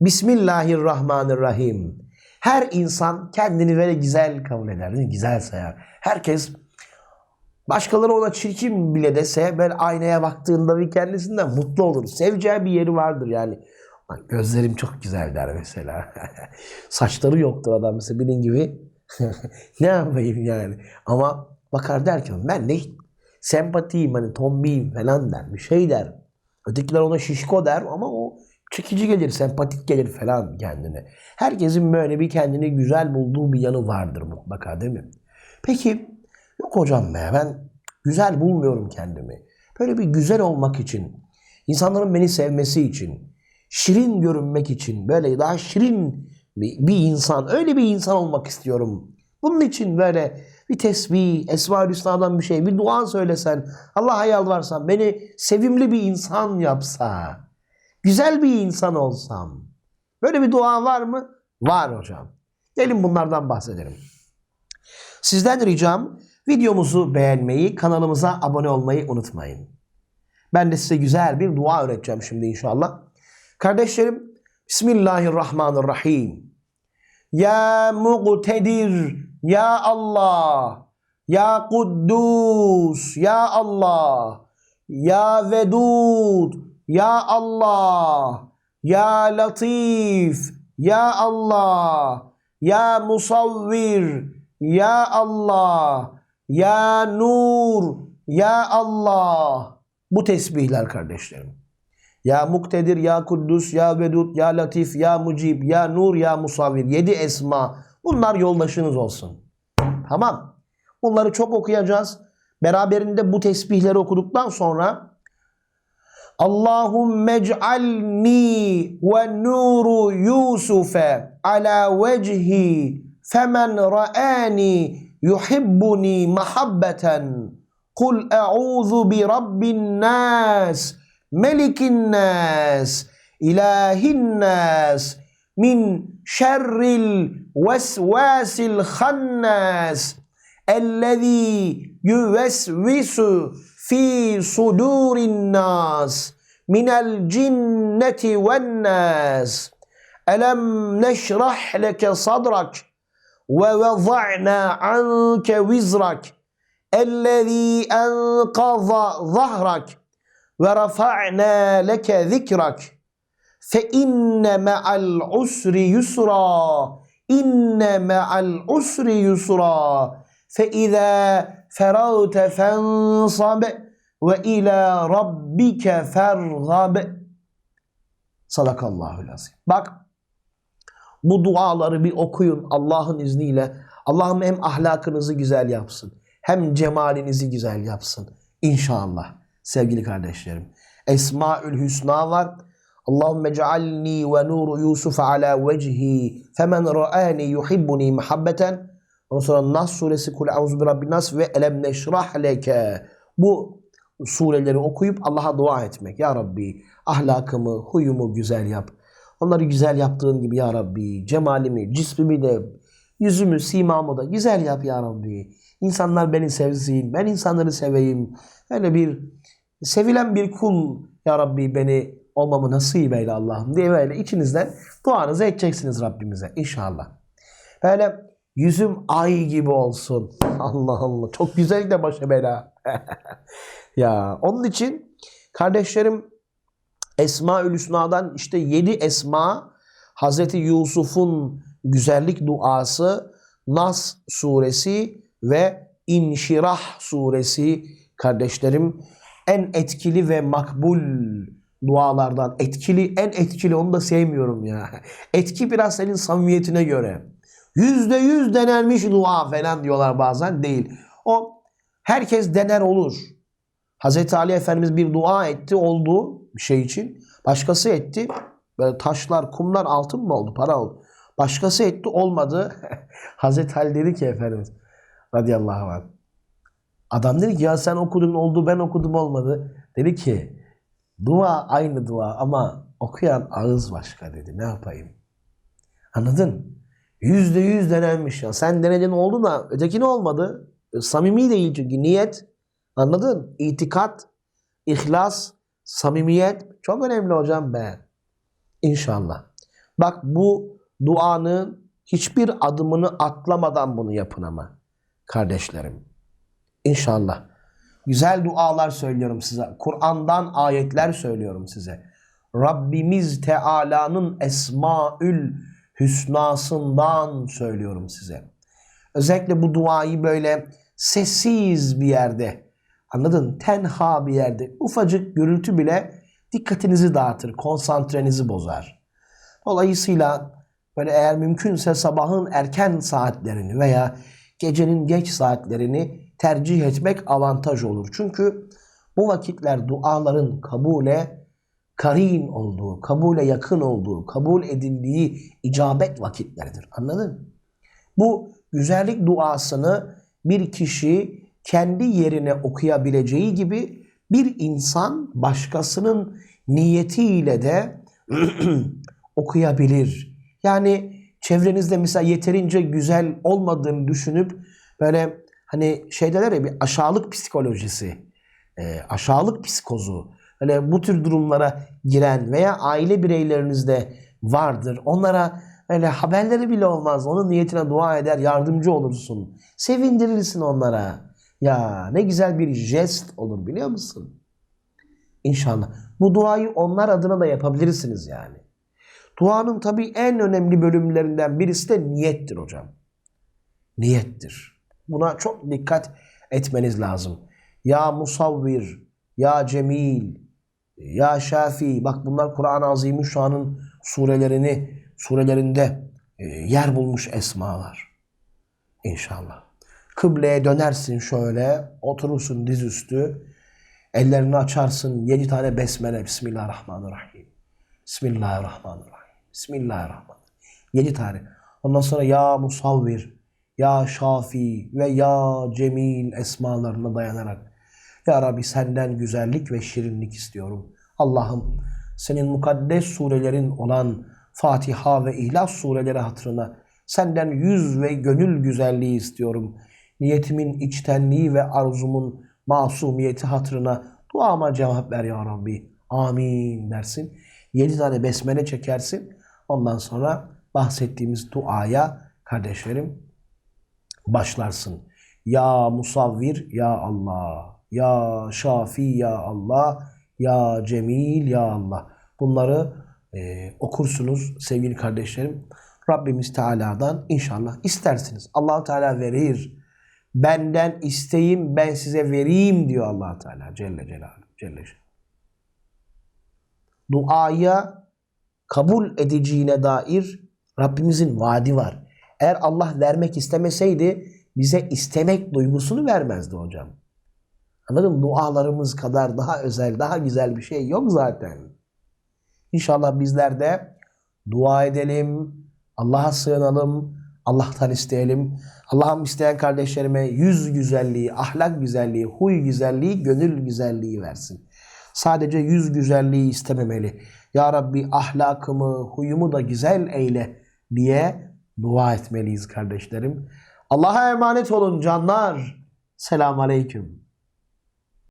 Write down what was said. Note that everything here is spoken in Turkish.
Bismillahirrahmanirrahim. Her insan kendini böyle güzel kabul eder, değil mi? Güzel sayar. Herkes başkaları ona çirkin bile dese böyle aynaya baktığında bir kendisinden mutlu olur. Seveceği bir yeri vardır yani. Lan Gözlerim çok güzel der mesela. Saçları yoktur adam mesela benim gibi. ne yapayım yani. Ama bakar der ki ben ne sempatiyim hani tombiyim falan der. Bir şey der. Ötekiler ona şişko der ama o çekici gelir, sempatik gelir falan kendine. Herkesin böyle bir kendini güzel bulduğu bir yanı vardır mutlaka değil mi? Peki yok hocam be ben güzel bulmuyorum kendimi. Böyle bir güzel olmak için, insanların beni sevmesi için, şirin görünmek için, böyle daha şirin bir, bir insan, öyle bir insan olmak istiyorum. Bunun için böyle bir tesbih, Esma-ül Hüsna'dan bir şey, bir dua söylesen, Allah'a yalvarsan, beni sevimli bir insan yapsa, güzel bir insan olsam. Böyle bir dua var mı? Var hocam. Gelin bunlardan bahsedelim. Sizden ricam videomuzu beğenmeyi, kanalımıza abone olmayı unutmayın. Ben de size güzel bir dua öğreteceğim şimdi inşallah. Kardeşlerim, Bismillahirrahmanirrahim. Ya Muqtedir, Ya Allah, Ya Kuddus, Ya Allah, Ya Vedud, Ya Allah, Ya Latif, Ya Allah, Ya Musavvir, Ya Allah, Ya Nur, Ya Allah. Bu tesbihler kardeşlerim. Ya Muktedir, Ya Kuddus, Ya Vedud, Ya Latif, Ya Mucib, Ya Nur, Ya Musavvir. Yedi esma. Bunlar yoldaşınız olsun. Tamam. Bunları çok okuyacağız. Beraberinde bu tesbihleri okuduktan sonra Allahümme ec'alni ve nuru Yusuf'e ala vecihi femen ra'ani yuhibbuni mahabbeten kul e'udhu bi rabbin nas melikin nas ilahin nas min şerril vesvasil hannas في صدور الناس من الجنة والناس. ألم نشرح لك صدرك ووضعنا عنك وزرك الذي أنقض ظهرك ورفعنا لك ذكرك. فإن مع العسر يسرا إن مع العسر يسرا. فإذا feragte fensab ve ilâ rabbike fergab Sadakallahul azim. Bak bu duaları bir okuyun Allah'ın izniyle. Allah'ım hem ahlakınızı güzel yapsın hem cemalinizi güzel yapsın. İnşallah sevgili kardeşlerim. Esmaül Hüsna var. Allahümme cealni ve nuru Yusuf ala vecihi femen ra'ani yuhibbuni muhabbeten. Ondan sonra Nas suresi Kul auzu bi rabbin nas ve elem neşrah leke. Bu sureleri okuyup Allah'a dua etmek. Ya Rabbi ahlakımı, huyumu güzel yap. Onları güzel yaptığın gibi ya Rabbi cemalimi, cismimi de, yüzümü, simamı da güzel yap ya Rabbi. İnsanlar beni sevsin, ben insanları seveyim. Öyle bir sevilen bir kul ya Rabbi beni olmamı nasip eyle Allah'ım diye böyle içinizden duanızı edeceksiniz Rabbimize inşallah. Böyle yüzüm ay gibi olsun. Allah Allah çok güzel de başa bela. ya onun için kardeşlerim Esma-ül Hüsna'dan işte yedi esma Hazreti Yusuf'un güzellik duası Nas suresi ve İnşirah suresi kardeşlerim en etkili ve makbul dualardan. Etkili, en etkili onu da sevmiyorum ya. Etki biraz senin samimiyetine göre. Yüzde yüz denenmiş dua falan diyorlar bazen. Değil. O herkes dener olur. Hazreti Ali Efendimiz bir dua etti oldu bir şey için. Başkası etti. Böyle taşlar, kumlar altın mı oldu? Para oldu. Başkası etti olmadı. Hazreti Ali dedi ki Efendimiz radıyallahu anh. Adam dedi ki ya sen okudun oldu ben okudum olmadı. Dedi ki dua aynı dua ama okuyan ağız başka dedi. Ne yapayım? Anladın? Yüzde yüz denenmiş ya. Sen denedin oldu da ötekini olmadı. E, Samimi değil çünkü niyet. Anladın? İtikat, ihlas, samimiyet çok önemli hocam be. İnşallah. Bak bu duanın hiçbir adımını atlamadan bunu yapın ama kardeşlerim. İnşallah. Güzel dualar söylüyorum size. Kur'an'dan ayetler söylüyorum size. Rabbimiz Teala'nın Esmaül Hüsnasından söylüyorum size. Özellikle bu duayı böyle sessiz bir yerde, anladın? Tenha bir yerde, ufacık gürültü bile dikkatinizi dağıtır, konsantrenizi bozar. Dolayısıyla böyle eğer mümkünse sabahın erken saatlerini veya gecenin geç saatlerini tercih etmek avantaj olur. Çünkü bu vakitler duaların kabule karin olduğu, kabule yakın olduğu, kabul edildiği icabet vakitleridir. Anladın? Bu güzellik duasını bir kişi kendi yerine okuyabileceği gibi bir insan başkasının niyetiyle de okuyabilir. Yani çevrenizde mesela yeterince güzel olmadığını düşünüp böyle hani şey derler ya bir aşağılık psikolojisi, e, aşağılık psikozu, öyle bu tür durumlara giren veya aile bireylerinizde vardır. Onlara öyle haberleri bile olmaz. Onun niyetine dua eder, yardımcı olursun. Sevindirirsin onlara. Ya ne güzel bir jest olur biliyor musun? İnşallah. Bu duayı onlar adına da yapabilirsiniz yani. Duanın tabii en önemli bölümlerinden birisi de niyettir hocam. Niyettir. Buna çok dikkat etmeniz lazım. Ya Musavvir, Ya Cemil, Ya Şafi. Bak bunlar Kur'an-ı Azimüşşan'ın surelerini, surelerinde e, yer bulmuş esmalar. İnşallah. Kıbleye dönersin şöyle, oturursun dizüstü, ellerini açarsın, yedi tane besmele, Bismillahirrahmanirrahim. Bismillahirrahmanirrahim. Bismillahirrahmanirrahim. Yedi tane. Ondan sonra Ya Musavvir, Ya Şafi ve Ya Cemil esmalarına dayanarak Ya Rabbi senden güzellik ve şirinlik istiyorum. Allah'ım senin mukaddes surelerin olan Fatiha ve İhlas sureleri hatırına senden yüz ve gönül güzelliği istiyorum. Niyetimin içtenliği ve arzumun masumiyeti hatırına duama cevap ver ya Rabbi. Amin dersin. Yedi tane besmele çekersin. Ondan sonra bahsettiğimiz duaya kardeşlerim başlarsın. Ya Musavvir ya Allah. Ya Şafi ya Allah. Ya Cemil ya Allah. Bunları e, okursunuz sevgili kardeşlerim. Rabbimiz Teala'dan inşallah istersiniz. allah Teala verir. Benden isteyin ben size vereyim diyor allah Teala Celle Celaluhu. Celle. Duaya kabul edeceğine dair Rabbimizin vaadi var. Eğer Allah vermek istemeseydi bize istemek duygusunu vermezdi hocam. Anladın mı? Dualarımız kadar daha özel, daha güzel bir şey yok zaten. İnşallah bizler de dua edelim, Allah'a sığınalım, Allah'tan isteyelim. Allah'ım isteyen kardeşlerime yüz güzelliği, ahlak güzelliği, huy güzelliği, gönül güzelliği versin. Sadece yüz güzelliği istememeli. Ya Rabbi ahlakımı, huyumu da güzel eyle diye dua etmeliyiz kardeşlerim. Allah'a emanet olun canlar. Selamun Aleyküm.